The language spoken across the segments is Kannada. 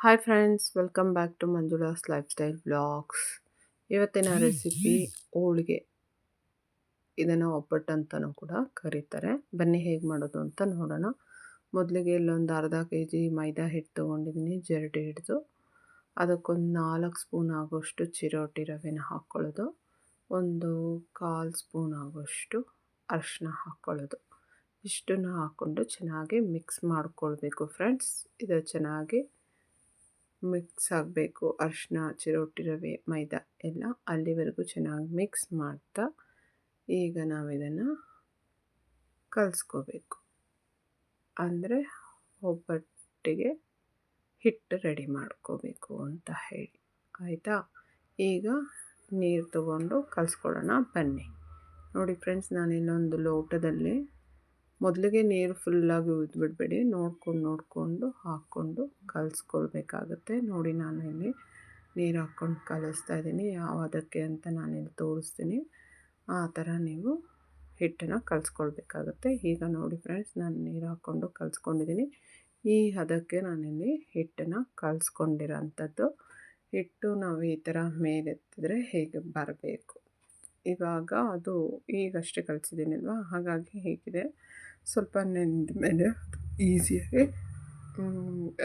Hi friends welcome back to Manjula's lifestyle blogs ಇವತ್ತಿನ ರೆಸಿಪಿ ಹೋಳಿಗೆ. ಇದನ್ನು ಒಬ್ಬಟ್ಟು ಅಂತಲೂ ಕೂಡ ಕರೀತಾರೆ. ಬನ್ನಿ ಹೇಗೆ ಮಾಡೋದು ಅಂತ ನೋಡೋಣ. ಮೊದಲಿಗೆ ಇಲ್ಲೊಂದು ಅರ್ಧ ಕೆ ಜಿ ಮೈದಾ ಹಿಟ್ಟು ತೊಗೊಂಡಿದ್ದೀನಿ ಜರಡಿ ಹಿಡಿದು. ಅದಕ್ಕೊಂದು ನಾಲ್ಕು ಸ್ಪೂನ್ ಆಗೋಷ್ಟು ಚಿರೋಟಿ ರವೆನ ಹಾಕ್ಕೊಳ್ಳೋದು ಒಂದು ಕಾಲು ಸ್ಪೂನ್ ಆಗೋಷ್ಟು ಅರಿಶಿನ ಹಾಕ್ಕೊಳ್ಳೋದು ಇಷ್ಟನ್ನು ಹಾಕ್ಕೊಂಡು ಚೆನ್ನಾಗಿ ಮಿಕ್ಸ್ ಮಾಡ್ಕೊಳ್ಬೇಕು ಫ್ರೆಂಡ್ಸ್ ಇದು ಚೆನ್ನಾಗಿ ಮಿಕ್ಸ್ ಆಗಬೇಕು. ಅರಿಶಿನ ಚಿರೋಟಿ, ರವೆ, ಮೈದಾ ಎಲ್ಲ ಅಲ್ಲಿವರೆಗೂ ಚೆನ್ನಾಗಿ ಮಿಕ್ಸ್ ಮಾಡ್ತಾ ಈಗ ನಾವು ಇದನ್ನು ಕಲಿಸ್ಕೋಬೇಕು. ಅಂದರೆ ಒಬ್ಬಟ್ಟಿಗೆ ಹಿಟ್ಟು ರೆಡಿ ಮಾಡ್ಕೋಬೇಕು ಅಂತ ಹೇಳಿ. ಆಯಿತಾ? ಈಗ ನೀರು ತಗೊಂಡು ಕಲಿಸ್ಕೊಳ್ಳೋಣ ಬನ್ನಿ. ನೋಡಿ ಫ್ರೆಂಡ್ಸ್ ನಾನು ಇನ್ನೊಂದು ಲೋಟದಲ್ಲಿ ಮೊದಲಿಗೆ ನೀರು ಫುಲ್ಲಾಗಿ ಬಿಡಬೇಡಿ ನೋಡ್ಕೊಂಡು, ನೋಡಿಕೊಂಡು, ಹಾಕ್ಕೊಂಡು ಕಲಿಸ್ಕೊಳ್ಬೇಕಾಗತ್ತೆ. ನೋಡಿ ನಾನು ಇಲ್ಲಿ ನೀರು ಹಾಕ್ಕೊಂಡು ಕಲಿಸ್ತಾ ಇದ್ದೀನಿ. ಯಾವ ಅದಕ್ಕೆ ಅಂತ ಇಲ್ಲಿ ತೋರಿಸ್ತೀನಿ. ಆ ಥರ ನೀವು ಹಿಟ್ಟನ್ನು ಕಲಿಸ್ಕೊಳ್ಬೇಕಾಗತ್ತೆ. ಈಗ ನೋಡಿ ಫ್ರೆಂಡ್ಸ್ ನಾನು ನೀರು ಹಾಕ್ಕೊಂಡು ಕಲಿಸ್ಕೊಂಡಿದ್ದೀನಿ. ಈ ಹದಕ್ಕೆ ನಾನಿಲ್ಲಿ ಹಿಟ್ಟನ್ನು ಕಲಿಸ್ಕೊಂಡಿರೋ ಅಂಥದ್ದು ಹಿಟ್ಟು ನಾವು ಈ ಥರ ಮೇಲೆತ್ತಿದ್ರೆ ಹೇಗೆ ಬರಬೇಕು? ಇವಾಗ ಅದು ಈಗಷ್ಟೇ ಕಲಿಸಿದ್ದೀನಲ್ವ? ಹಾಗಾಗಿ ಹೀಗಿದೆ. ಸ್ವಲ್ಪ ನೆಂದ ಮೇಲೆ ಈಸಿಯಾಗಿ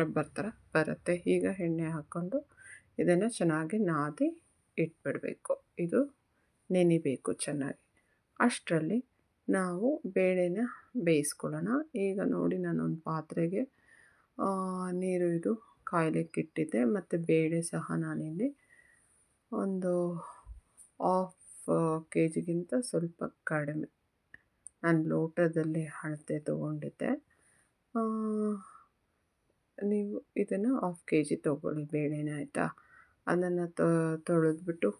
ರಬ್ಬರ್ ಥರ ಬರುತ್ತೆ. ಈಗ ಎಣ್ಣೆ ಹಾಕ್ಕೊಂಡು ಇದನ್ನು ಚೆನ್ನಾಗಿ ನಾದಿ ಇಟ್ಬಿಡಬೇಕು. ಇದು ನೆನಿಬೇಕು ಚೆನ್ನಾಗಿ. ಅಷ್ಟರಲ್ಲಿ ನಾವು ಬೇಳೆನ ಬೇಯಿಸ್ಕೊಳ್ಳೋಣ. ಈಗ ನೋಡಿ ನಾನೊಂದು ಪಾತ್ರೆಗೆ ನೀರು ಇದು ಕಾಯ್ಲಿಕ್ಕೆ ಇಟ್ಟಿದ್ದೆ. ಮತ್ತು ಬೇಳೆ ಸಹ ನಾನಿಲ್ಲಿ ಒಂದು ಆಫ್ ಕೆ ಜಿಗಿಂತ ಸ್ವಲ್ಪ ಕಡಿಮೆ. ನಾನು ಲೋಟದಲ್ಲಿ ಅಳತೆ ತೊಗೊಂಡಿದ್ದೆ. ನೀವು ಇದನ್ನು ಹಾಫ್ ಕೆ ಜಿ ತೊಗೊಳ್ಳಿ ಬೇಳೆನ ಆಯಿತಾ? ಅದನ್ನು ತೊಳೆದ್ಬಿಟ್ಟು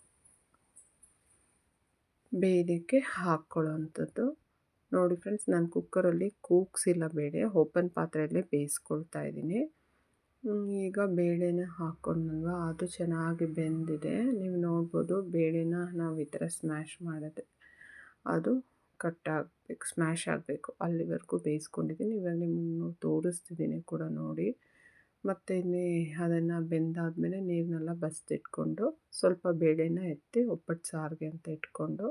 ಬೇಯಲಿಕ್ಕೆ ಹಾಕ್ಕೊಳ್ಳೋವಂಥದ್ದು ನೋಡಿ ಫ್ರೆಂಡ್ಸ್ ನಾನು ಕುಕ್ಕರಲ್ಲಿ ಕೂಗ್ಸಿಲ್ಲ ಬೇಳೆ ಓಪನ್ ಪಾತ್ರೆಯಲ್ಲಿ ಬೇಯಿಸ್ಕೊಳ್ತಾ ಇದ್ದೀನಿ. ಈಗ ಬೇಳೆನ ಹಾಕ್ಕೊಂಡಲ್ವ ಅದು ಚೆನ್ನಾಗಿ ಬೆಂದಿದೆ. ನೀವು ನೋಡ್ಬೋದು, ಬೇಳೆನ ನಾವು ಈ ಥರ ಸ್ಮ್ಯಾಶ್ ಮಾಡಿದ್ರೆ ಅದು ಕಟ್ ಆಗಬೇಕು ಸ್ಮ್ಯಾಶ್ ಆಗಬೇಕು. ಅಲ್ಲಿವರೆಗೂ ಬೇಯಿಸ್ಕೊಂಡಿದ್ದೀನಿ. ಇವಾಗ ನಿಮಗೆ ತೋರಿಸ್ತಿದ್ದೀನಿ ಕೂಡ ನೋಡಿ. ಮತ್ತು ಇನ್ನೇ ಅದನ್ನು ಬೆಂದಾದಮೇಲೆ ನೀರನ್ನೆಲ್ಲ ಬಸ್ದಿಟ್ಕೊಂಡು ಸ್ವಲ್ಪ ಬೇಳೆನ ಎತ್ತಿ ಒಪ್ಪಟ್ಟು ಸಾರಿಗೆ ಅಂತ ಇಟ್ಕೊಂಡು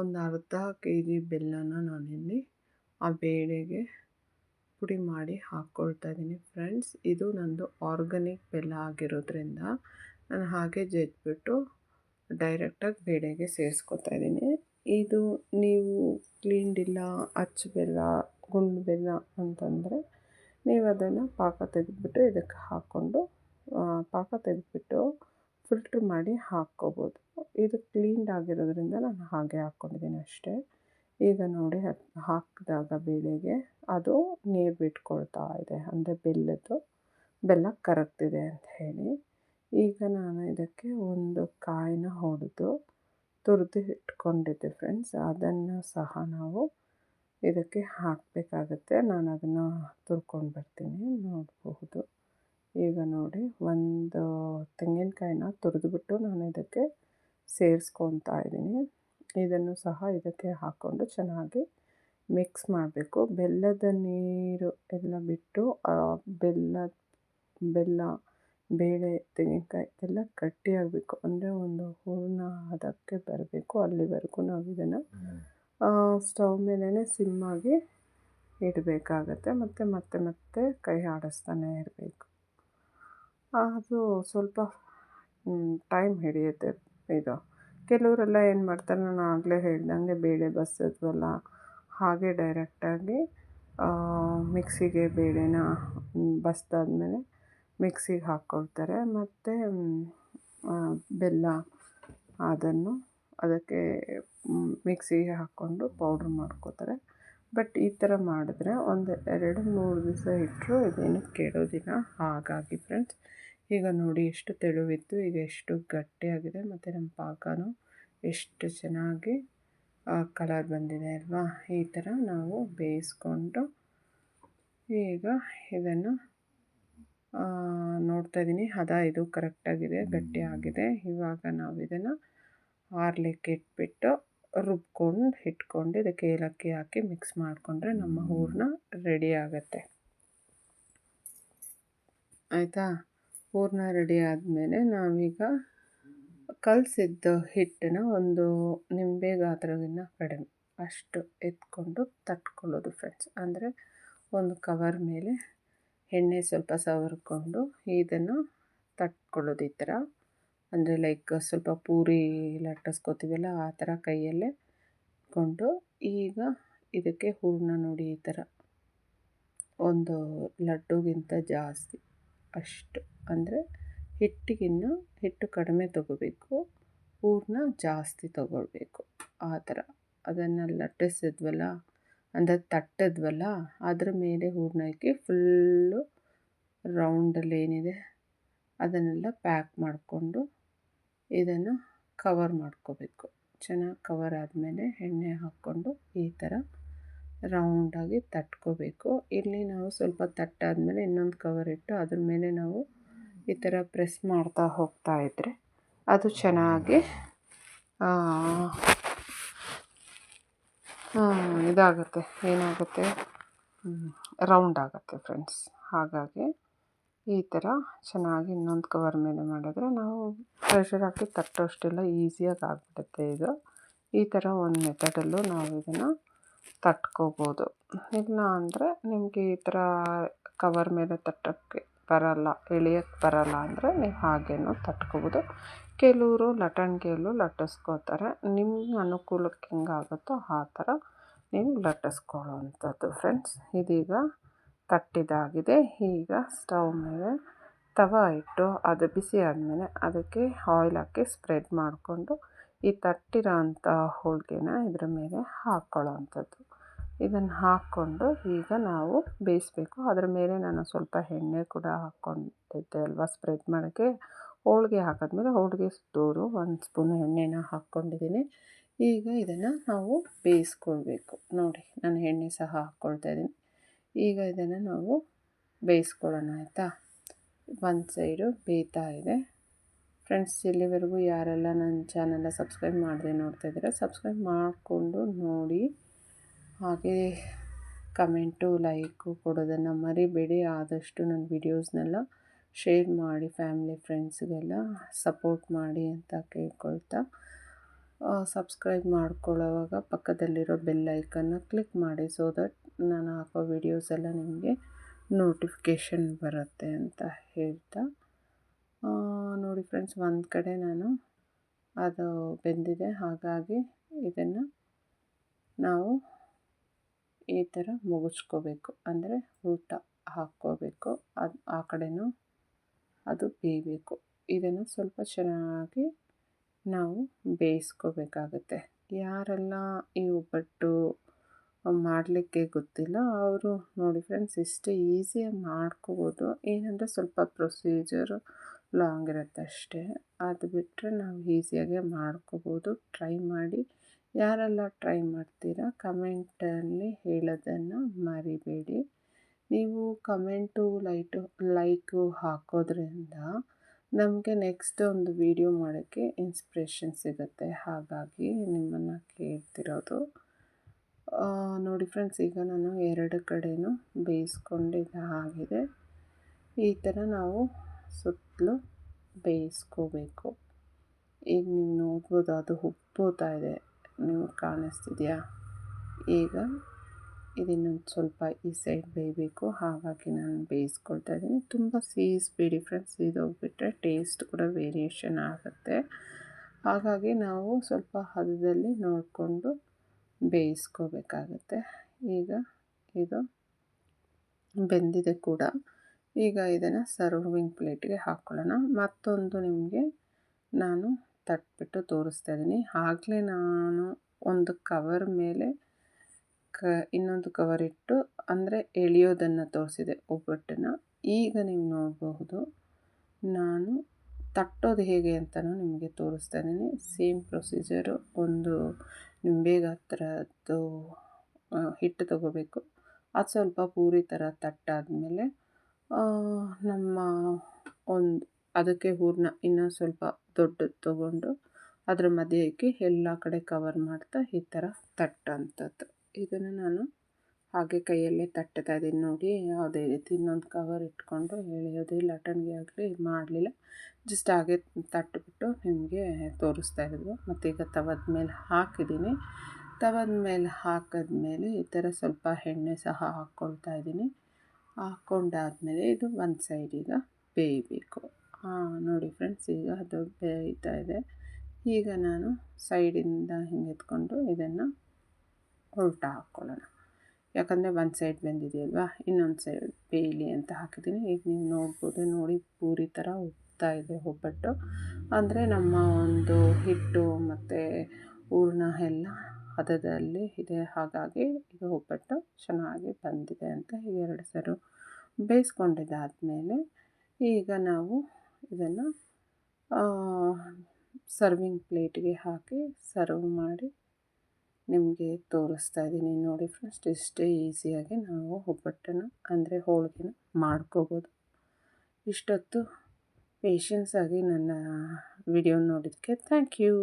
ಒಂದು ಅರ್ಧ ಕೆ ಜಿ ಬೆಲ್ಲನ ನಾನಿಲ್ಲಿ ಆ ಬೇಳೆಗೆ ಪುಡಿ ಮಾಡಿ ಹಾಕ್ಕೊಳ್ತಾ ಇದ್ದೀನಿ ಫ್ರೆಂಡ್ಸ್. ಇದು ನಂದು ಆರ್ಗಾನಿಕ್ ಬೆಲ್ಲ ಆಗಿರೋದ್ರಿಂದ ನಾನು ಹಾಗೆ ಜಜ್ಜಿಬಿಟ್ಟು ಡೈರೆಕ್ಟಾಗಿ ಬೇಳೆಗೆ ಸೇರಿಸ್ಕೊತಾ ಇದ್ದೀನಿ. ಇದು ನೀವು ಕ್ಲೀನ್ಡಿಲ್ಲ ಅಚ್ಚು ಬೆಲ್ಲ, ಗುಂಡು ಬೆಲ್ಲ ಅಂತಂದರೆ ನೀವು ಅದನ್ನು ಪಾಕ ತೆಗೆದುಬಿಟ್ಟು ಇದಕ್ಕೆ ಹಾಕ್ಕೊಂಡು ಪಾಕ ತೆಗೆದುಬಿಟ್ಟು ಫಿಲ್ಟ್ರ್ ಮಾಡಿ ಹಾಕ್ಕೋಬೋದು. ಇದು ಕ್ಲೀನ್ಡ್ ಆಗಿರೋದ್ರಿಂದ ನಾನು ಹಾಗೆ ಹಾಕ್ಕೊಂಡಿದ್ದೀನಿ ಅಷ್ಟೇ. ಈಗ ನೋಡಿ ಹಾಕಿದಾಗ ಬೇಳೆಗೆ ಅದು ನೀರು ಬಿಟ್ಕೊಳ್ತಾ ಇದೆ, ಅಂದರೆ ಬೆಲ್ಲದ್ದು ಬೆಲ್ಲ ಕರಗ್ತಿದೆ ಅಂತ ಹೇಳಿ. ಈಗ ನಾನು ಇದಕ್ಕೆ ಒಂದು ಕಾಯಿನ ಹೊಡೆದು ತುರಿದು ಇಟ್ಕೊಂಡಿದ್ದೆ ಫ್ರೆಂಡ್ಸ್ ಅದನ್ನು ಸಹ ನಾವು ಇದಕ್ಕೆ ಹಾಕಬೇಕಾಗತ್ತೆ. ನಾನು ಅದನ್ನು ತುರ್ಕೊಂಡು ಬರ್ತೀನಿ ನೋಡಬಹುದು. ಈಗ ನೋಡಿ, ಒಂದು ತೆಂಗಿನಕಾಯಿನ ತುರಿದುಬಿಟ್ಟು ನಾನು ಇದಕ್ಕೆ ಸೇರಿಸ್ಕೊತಾ ಇದ್ದೀನಿ. ಇದನ್ನು ಸಹ ಇದಕ್ಕೆ ಹಾಕ್ಕೊಂಡು ಚೆನ್ನಾಗಿ ಮಿಕ್ಸ್ ಮಾಡಬೇಕು. ಬೆಲ್ಲದ ನೀರು ಎಲ್ಲ ಬಿಟ್ಟು ಬೆಲ್ಲ ಬೆಲ್ಲ ಬೇಳೆ, ತೆಂಗಿನಕಾಯಿ ಎಲ್ಲ ಗಟ್ಟಿಯಾಗಬೇಕು. ಅಂದರೆ ಒಂದು ಹೂರಣ ಹದಕ್ಕೆ ಬರಬೇಕು. ಅಲ್ಲಿವರೆಗೂ ನಾವು ಇದನ್ನು ಸ್ಟವ್ ಮೇಲೇ ಸಿಮ್ಮಾಗಿ ಇಡಬೇಕಾಗತ್ತೆ. ಮತ್ತು ಮತ್ತೆ ಮತ್ತೆ ಕೈ ಆಡಿಸ್ತಾನೆ ಇರಬೇಕು. ಅದು ಸ್ವಲ್ಪ ಟೈಮ್ ಹಿಡಿಯುತ್ತೆ ಇದು. ಕೆಲವರೆಲ್ಲ ಏನು ಮಾಡ್ತಾರೆ, ನಾನು ಆಗಲೇ ಹೇಳ್ದಂಗೆ ಬೇಳೆ ಬಸಿದ್ವಲ್ಲ ಹಾಗೆ ಡೈರೆಕ್ಟಾಗಿ ಮಿಕ್ಸಿಗೆ ಬೇಳೆನ ಬಸಿದಾದ್ಮೇಲೆ ಮಿಕ್ಸಿಗೆ ಹಾಕ್ಕೊಳ್ತಾರೆ. ಮತ್ತು ಬೆಲ್ಲ, ಅದನ್ನು ಅದಕ್ಕೆ ಮಿಕ್ಸಿಗೆ ಹಾಕ್ಕೊಂಡು ಪೌಡ್ರ್ ಮಾಡ್ಕೋತಾರೆ ಬಟ್ ಈ ಥರ ಮಾಡಿದ್ರೆ ಒಂದು ಎರಡು ಮೂರು ದಿವಸ ಇಟ್ಟರು ಇದೇನು ಕೆಡೋದಿಲ್ಲ. ಹಾಗಾಗಿ ಫ್ರೆಂಡ್ಸ್, ಈಗ ನೋಡಿ ಎಷ್ಟು ತೆಳುವಿತ್ತು, ಈಗ ಎಷ್ಟು ಗಟ್ಟಿಯಾಗಿದೆ, ಮತ್ತು ನಮ್ಮ ಪಾಕನೂ ಎಷ್ಟು ಚೆನ್ನಾಗಿ ಕಲರ್ ಬಂದಿದೆ ಅಲ್ವಾ? ಈ ಥರ ನಾವು ಬೇಯಿಸ್ಕೊಂಡು ಈಗ ಇದನ್ನು ನೋಡ್ತಾ ಇದ್ದೀನಿ. ಹದ ಇದು ಕರೆಕ್ಟಾಗಿದೆ ಗಟ್ಟಿಯಾಗಿದೆ ಇವಾಗ ನಾವು ಇದನ್ನು ಆರ್ಲಿಕ್ಕೆ ಇಟ್ಬಿಟ್ಟು ರುಬ್ಕೊಂಡು ಇಟ್ಕೊಂಡು ಇದಕ್ಕೆ ಏಲಕ್ಕಿ ಹಾಕಿ ಮಿಕ್ಸ್ ಮಾಡಿಕೊಂಡ್ರೆ ನಮ್ಮ ಹೂರಣ ರೆಡಿ ಆಗುತ್ತೆ. ಆಯಿತಾ? ಹೂರಣ ರೆಡಿ ಆದಮೇಲೆ ನಾವೀಗ ಕಲಸಿದ್ದ ಹಿಟ್ಟನ್ನ ಒಂದು ನಿಂಬೆ ಗಾತ್ರಗಿನ್ನ ಕಡಿಮೆ ಅಷ್ಟು ಎತ್ಕೊಂಡು ತಟ್ಕೊಳ್ಳೋದು ಫ್ರೆಂಡ್ಸ್ ಅಂದರೆ ಒಂದು ಕವರ್ ಮೇಲೆ ಎಣ್ಣೆ ಸ್ವಲ್ಪ ಸವರ್ಕೊಂಡು ಇದನ್ನು ತಟ್ಕೊಳ್ಳೋದು ಈ ಥರ ಅಂದರೆ ಲೈಕ್ ಸ್ವಲ್ಪ ಪೂರಿ ಲಟ್ಟಿಸ್ಕೋತೀವಲ್ಲ ಆ ಥರ ಕೈಯಲ್ಲೇ ಕೊಂಡು ಈಗ ಇದಕ್ಕೆ ಹೂರಣ ನೋಡಿ ಈ ಥರ ಒಂದು ಲಡ್ಡುಗಿಂತ ಜಾಸ್ತಿ ಅಷ್ಟು. ಅಂದರೆ ಹಿಟ್ಟಿಗಿನ್ನ ಹಿಟ್ಟು ಕಡಿಮೆ ತಗೋಬೇಕು, ಹೂರಣ ಜಾಸ್ತಿ ತಗೊಳ್ಬೇಕು ಆ ಥರ ಅದನ್ನು ಲಟ್ಟಿಸಿದ್ವಲ್ಲ ಅಂದರೆ ತಟ್ಟಿದ್ವಲ್ಲ, ಅದ್ರ ಮೇಲೆ ಹೂರಣ ಹಾಕಿ ಫುಲ್ಲು ರೌಂಡಲ್ಲಿ ಏನಿದೆ, ಅದನ್ನೆಲ್ಲ ಪ್ಯಾಕ್ ಮಾಡಿಕೊಂಡು ಇದನ್ನು ಕವರ್ ಮಾಡ್ಕೋಬೇಕು. ಚೆನ್ನಾಗಿ ಕವರ್ ಆದಮೇಲೆ ಎಣ್ಣೆ ಹಾಕ್ಕೊಂಡು ಈ ಥರ ರೌಂಡಾಗಿ ತಟ್ಕೋಬೇಕು. ಇಲ್ಲಿ ನಾವು ಸ್ವಲ್ಪ ತಟ್ಟಾದಮೇಲೆ ಇನ್ನೊಂದು ಕವರ್ ಇಟ್ಟು ಅದ್ರ ಮೇಲೆ ನಾವು ಈ ಥರ ಪ್ರೆಸ್ ಮಾಡ್ತಾ ಹೋಗ್ತಾ ಇದ್ದರೆ ಅದು ಚೆನ್ನಾಗಿ ಇದಾಗುತ್ತೆ, ಏನಾಗುತ್ತೆ? ರೌಂಡ್ ಆಗುತ್ತೆ ಫ್ರೆಂಡ್ಸ್ ಹಾಗಾಗಿ ಈ ಥರ ಚೆನ್ನಾಗಿ ಇನ್ನೊಂದು ಕವರ್ ಮೇಲೆ ಮಾಡಿದ್ರೆ ನಾವು ಪ್ರೆಷರ್ ಹಾಕಿ ತಟ್ಟೋಷ್ಟೆಲ್ಲ ಈಸಿಯಾಗಿ ಆಗಿಬಿಡುತ್ತೆ ಇದು. ಈ ಥರ ಒಂದು ಮೆಥಡಲ್ಲೂ ನಾವು ಇದನ್ನು ತಟ್ಕೋಬೋದು. ಇಲ್ಲ ಅಂದರೆ ನಿಮಗೆ ಈ ಥರ ಕವರ್ ಮೇಲೆ ತಟ್ಟೋಕ್ಕೆ ಬರಲ್ಲ, ಎಳಿಯೋಕ್ಕೆ ಬರಲ್ಲ ಅಂದರೆ ನೀವು ಹಾಗೇನೂ ತಟ್ಕೋಬೋದು. ಕೆಲವರು ಲಟ್ಟಣಿಗೆಯಲ್ಲೂ ಲಟ್ಟಿಸ್ಕೋತಾರೆ. ನಿಮ್ಮ ಅನುಕೂಲಕ್ಕೆ ಹೆಂಗಾಗುತ್ತೋ ಆ ಥರ ನೀವು ಲಟ್ಟಿಸ್ಕೊಳ್ಳೋವಂಥದ್ದು ಫ್ರೆಂಡ್ಸ್ ಇದೀಗ ತಟ್ಟಿದಾಗಿದೆ. ಈಗ ಸ್ಟವ್ ಮೇಲೆ ತವ ಇಟ್ಟು ಅದು ಬಿಸಿ ಆದಮೇಲೆ ಅದಕ್ಕೆ ಆಯಿಲ್ ಹಾಕಿ ಸ್ಪ್ರೆಡ್ ಮಾಡಿಕೊಂಡು ಈ ತಟ್ಟಿರೋ ಅಂಥ ಹೋಳಿಗೆನ ಇದ್ರ ಮೇಲೆ ಹಾಕ್ಕೊಳ್ಳೋ ಅಂಥದ್ದು ಇದನ್ನು ಹಾಕ್ಕೊಂಡು ಈಗ ನಾವು ಬೇಯಿಸ್ಬೇಕು. ಅದ್ರ ಮೇಲೆ ನಾನು ಸ್ವಲ್ಪ ಎಣ್ಣೆ ಕೂಡ ಹಾಕ್ಕೊಂಡಿದ್ದೆ ಅಲ್ವಾ ಸ್ಪ್ರೆಡ್ ಮಾಡೋಕ್ಕೆ. ಹೋಳಿಗೆ ಹಾಕಿದ್ಮೇಲೆ ಹೋಳಿಗೆ ಸುತ್ತೋರು ಒಂದು ಸ್ಪೂನ್ ಎಣ್ಣೆನ ಹಾಕ್ಕೊಂಡಿದ್ದೀನಿ. ಈಗ ಇದನ್ನು ನಾವು ಬೇಯಿಸ್ಕೊಳ್ಬೇಕು. ನೋಡಿ, ನಾನು ಎಣ್ಣೆ ಸಹ ಹಾಕ್ಕೊಳ್ತಾ ಇದ್ದೀನಿ. ಈಗ ಇದನ್ನು ನಾವು ಬೇಯಿಸ್ಕೊಳ್ಳೋಣ, ಆಯಿತಾ? ಒಂದು ಸೈಡು ಬೇಯ್ತಾ ಇದೆ. ಫ್ರೆಂಡ್ಸ್ ಇಲ್ಲಿವರೆಗೂ ಯಾರೆಲ್ಲ ನನ್ನ ಚಾನಲ್ನ ಸಬ್ಸ್ಕ್ರೈಬ್ ಮಾಡದೆ ನೋಡ್ತಾ ಇದ್ದೀರಾ, ಸಬ್ಸ್ಕ್ರೈಬ್ ಮಾಡಿಕೊಂಡು ನೋಡಿ. ಹಾಗೆ ಕಮೆಂಟು, ಲೈಕು ಕೊಡೋದನ್ನು ಮರಿಬೇಡಿ. ಆದಷ್ಟು ನನ್ನ ವಿಡಿಯೋಸ್ನೆಲ್ಲ ಶೇರ್ ಮಾಡಿ ಫ್ಯಾಮಿಲಿ ಫ್ರೆಂಡ್ಸ್ಗೆಲ್ಲ ಸಪೋರ್ಟ್ ಮಾಡಿ ಅಂತ ಕೇಳ್ಕೊಳ್ತಾ ಸಬ್ಸ್ಕ್ರೈಬ್ ಮಾಡ್ಕೊಳ್ಳೋವಾಗ ಪಕ್ಕದಲ್ಲಿರೋ ಬೆಲ್ ಐಕನ್ನ ಕ್ಲಿಕ್ ಮಾಡಿ ಸೊ ದಟ್ ನಾನು ಹಾಕೋ ವಿಡಿಯೋಸ್ ಎಲ್ಲ ನಿಮಗೆ ನೋಟಿಫಿಕೇಷನ್ ಬರುತ್ತೆ ಅಂತ ಹೇಳ್ತಾ. ನೋಡಿ ಫ್ರೆಂಡ್ಸ್ ಒಂದು ಕಡೆ ನಾನು ಅದು ಬೆಂದಿದೆ. ಹಾಗಾಗಿ ಇದನ್ನು ನಾವು ಈ ಥರ ಮುಗಿಸ್ಕೋಬೇಕು. ಅಂದರೆ ಊಟ ಹಾಕ್ಕೋಬೇಕು. ಅದು ಆ ಕಡೆಯೂ ಅದು ಬೇಯಬೇಕು. ಇದನ್ನು ಸ್ವಲ್ಪ ಚೆನ್ನಾಗಿ ನಾವು ಬೇಯಿಸ್ಕೋಬೇಕಾಗುತ್ತೆ. ಯಾರೆಲ್ಲ ಈ ಒಬ್ಬಟ್ಟು ಮಾಡಲಿಕ್ಕೆ ಗೊತ್ತಿಲ್ಲ, ಅವರು ನೋಡಿ ಫ್ರೆಂಡ್ಸ್ ಇಷ್ಟೇ ಈಸಿಯಾಗಿ ಮಾಡ್ಕೋಬೋದು. ಏನಂದರೆ ಸ್ವಲ್ಪ ಪ್ರೊಸೀಜರು ಲಾಂಗ್ ಇರುತ್ತೆ ಅಷ್ಟೇ. ಅದು ಬಿಟ್ಟರೆ ನಾವು ಈಸಿಯಾಗೆ ಮಾಡ್ಕೋಬೋದು. ಟ್ರೈ ಮಾಡಿ. ಯಾರೆಲ್ಲ ಟ್ರೈ ಮಾಡ್ತೀರಾ ಕಮೆಂಟಲ್ಲಿ ಹೇಳೋದನ್ನು ಮರಿಬೇಡಿ. ನೀವು ಕಮೆಂಟು, ಲೈಟು, ಲೈಕು ಹಾಕೋದ್ರಿಂದ ನಮಗೆ ನೆಕ್ಸ್ಟ್ ಒಂದು ವಿಡಿಯೋ ಮಾಡೋಕ್ಕೆ ಇನ್ಸ್ಪಿರೇಷನ್ ಸಿಗುತ್ತೆ. ಹಾಗಾಗಿ ನಿಮ್ಮನ್ನು ಕೇಳ್ತಿರೋದು. ನೋಡಿ ಫ್ರೆಂಡ್ಸ್ ಈಗ ನಾನು ಎರಡು ಕಡೆಯೂ ಬೇಯಿಸ್ಕೊಂಡಿದ್ದಾಗಿದೆ ಈ ಥರ ನಾವು ಸುತ್ತಲೂ ಬೇಯಿಸ್ಕೋಬೇಕು. ಈಗ ನೀವು ನೋಡ್ಬೋದು, ಅದು ಉಪ್ಪೋತಾ ಇದೆ. ನೀವು ಕಾಣಿಸ್ತಿದೆಯಾ? ಈಗ ಇದಿನ್ನೊಂದು ಸ್ವಲ್ಪ ಈ ಸೈಡ್ ಬೇಯಬೇಕು. ಹಾಗಾಗಿ ನಾನು ಬೇಯಿಸ್ಕೊಳ್ತಾ ಇದ್ದೀನಿ. ತುಂಬ ಬೇಡಿ ಫ್ರೆಂಡ್ಸ್ ಇದೋಗ್ಬಿಟ್ರೆ ಟೇಸ್ಟ್ ಕೂಡ ವೇರಿಯೇಷನ್ ಆಗುತ್ತೆ. ಹಾಗಾಗಿ ನಾವು ಸ್ವಲ್ಪ ಹದದಲ್ಲಿ ನೋಡಿಕೊಂಡು ಬೇಯಿಸ್ಕೋಬೇಕಾಗತ್ತೆ. ಈಗ ಇದು ಬೆಂದಿದೆ ಕೂಡ. ಈಗ ಇದನ್ನು ಸರ್ವಿಂಗ್ ಪ್ಲೇಟ್ಗೆ ಹಾಕ್ಕೊಳ್ಳೋಣ ಮತ್ತೊಂದು ನಿಮಗೆ ನಾನು ತಟ್ಬಿಟ್ಟು ತೋರಿಸ್ತಾ ಇದ್ದೀನಿ. ಆಗಲೇ ನಾನು ಒಂದು ಕವರ್ ಮೇಲೆ ಕ, ಇನ್ನೊಂದು ಕವರ್ ಇಟ್ಟು, ಅಂದರೆ ಎಳೆಯೋದನ್ನು ತೋರಿಸಿದೆ ಒಬ್ಬಟ್ಟನ್ನು. ಈಗ ನೀವು ನೋಡಬಹುದು, ನಾನು ತಟ್ಟೋದು ಹೇಗೆ ಅಂತಲೂ ನಿಮಗೆ ತೋರಿಸ್ತಾ ಇದ್ದೀನಿ. ಸೇಮ್ ಪ್ರೊಸೀಜರು ಒಂದು ನಿಂಬೆ ಗಾತ್ರದ್ದು ಹಿಟ್ಟು ತಗೋಬೇಕು. ಅದು ಸ್ವಲ್ಪ ಪೂರಿ ಥರ ತಟ್ಟಾದಮೇಲೆ ನಮ್ಮ ಒಂದು, ಅದಕ್ಕೆ ಹೂರಣ ಇನ್ನೂ ಸ್ವಲ್ಪ ದೊಡ್ಡದು ತೊಗೊಂಡು, ಅದರ ಮಧ್ಯಕ್ಕೆ ಎಲ್ಲ ಕಡೆ ಕವರ್ ಮಾಡ್ತಾ ಈ ಥರ ತಟ್ಟೋಂಥದ್ದು ಇದನ್ನು ನಾನು ಹಾಗೆ ಕೈಯಲ್ಲೇ ತಟ್ಟತಾ ಇದ್ದೀನಿ. ನೋಡಿ, ಯಾವುದೇ ರೀತಿ ಇನ್ನೊಂದು ಕವರ್ ಇಟ್ಕೊಂಡು ಎಳೆಯೋದು ಅಟನ್ಗೆ ಆಗಲಿ ಮಾಡಲಿಲ್ಲ. ಜಸ್ಟ್ ಹಾಗೆ ತಟ್ಟಿಬಿಟ್ಟು ನಿಮಗೆ ತೋರಿಸ್ತಾ ಇರೋದು. ಮತ್ತು ಈಗ ತವದ ಮೇಲೆ ಹಾಕಿದ್ದೀನಿ. ತವದ ಮೇಲೆ ಹಾಕಿದ್ಮೇಲೆ ಈ ಥರ ಸ್ವಲ್ಪ ಎಣ್ಣೆ ಸಹ ಹಾಕ್ಕೊಳ್ತಾ ಇದ್ದೀನಿ. ಹಾಕ್ಕೊಂಡಾದ್ಮೇಲೆ ಇದು ಒಂದು ಸೈಡ್ ಈಗ ಬೇಯಬೇಕು. ನೋಡಿ ಫ್ರೆಂಡ್ಸ್ ಈಗ ಅದು ಬೇಯ್ತಾ ಇದೆ. ಈಗ ನಾನು ಸೈಡಿಂದ ಹಿಂಗೆ ಎತ್ಕೊಂಡು ಇದನ್ನು ಉಲ್ಟಾ ಹಾಕ್ಕೊಳ್ಳೋಣ. ಯಾಕಂದರೆ ಒಂದು ಸೈಡ್ ಬಂದಿದೆಯಲ್ವಾ? ಇನ್ನೊಂದು ಸೈಡ್ ಬೇಯಲಿ ಅಂತ ಹಾಕಿದ್ದೀನಿ. ಈಗ ನೀವು ನೋಡ್ಬೋದು, ನೋಡಿ ಪೂರಿ ಥರ ಉಬ್ತಾ ಇದೆ ಒಬ್ಬಟ್ಟು. ಅಂದರೆ ನಮ್ಮ ಒಂದು ಹಿಟ್ಟು ಮತ್ತು ಹೂರ್ಣ ಎಲ್ಲ ಹದದಲ್ಲಿ ಇದೆ. ಹಾಗಾಗಿ ಇದು ಒಬ್ಬಟ್ಟು ಚೆನ್ನಾಗಿ ಬಂದಿದೆ ಅಂತ ಎರಡು ಸರು ಬೇಯಿಸ್ಕೊಂಡಿದ್ದಾದಮೇಲೆ ಈಗ ನಾವು ಇದನ್ನು ಸರ್ವಿಂಗ್ ಪ್ಲೇಟ್ಗೆ ಹಾಕಿ ಸರ್ವ್ ಮಾಡಿ ನಿಮಗೆ ತೋರಿಸ್ತಾ ಇದ್ದೀನಿ. ನೋಡಿ ಫ್ರೆಂಡ್ಸ್ ಇಷ್ಟೇ ಈಸಿಯಾಗಿ ನಾವು ಒಬ್ಬಟ್ಟನ್ನು, ಅಂದರೆ ಹೋಳಿಗೆನ ಮಾಡ್ಕೋಬೋದು. ಇಷ್ಟೊತ್ತು ಪೇಷನ್ಸಾಗಿ ನನ್ನ ವಿಡಿಯೋ ನೋಡಿದ್ದಕ್ಕೆ ಥ್ಯಾಂಕ್ ಯು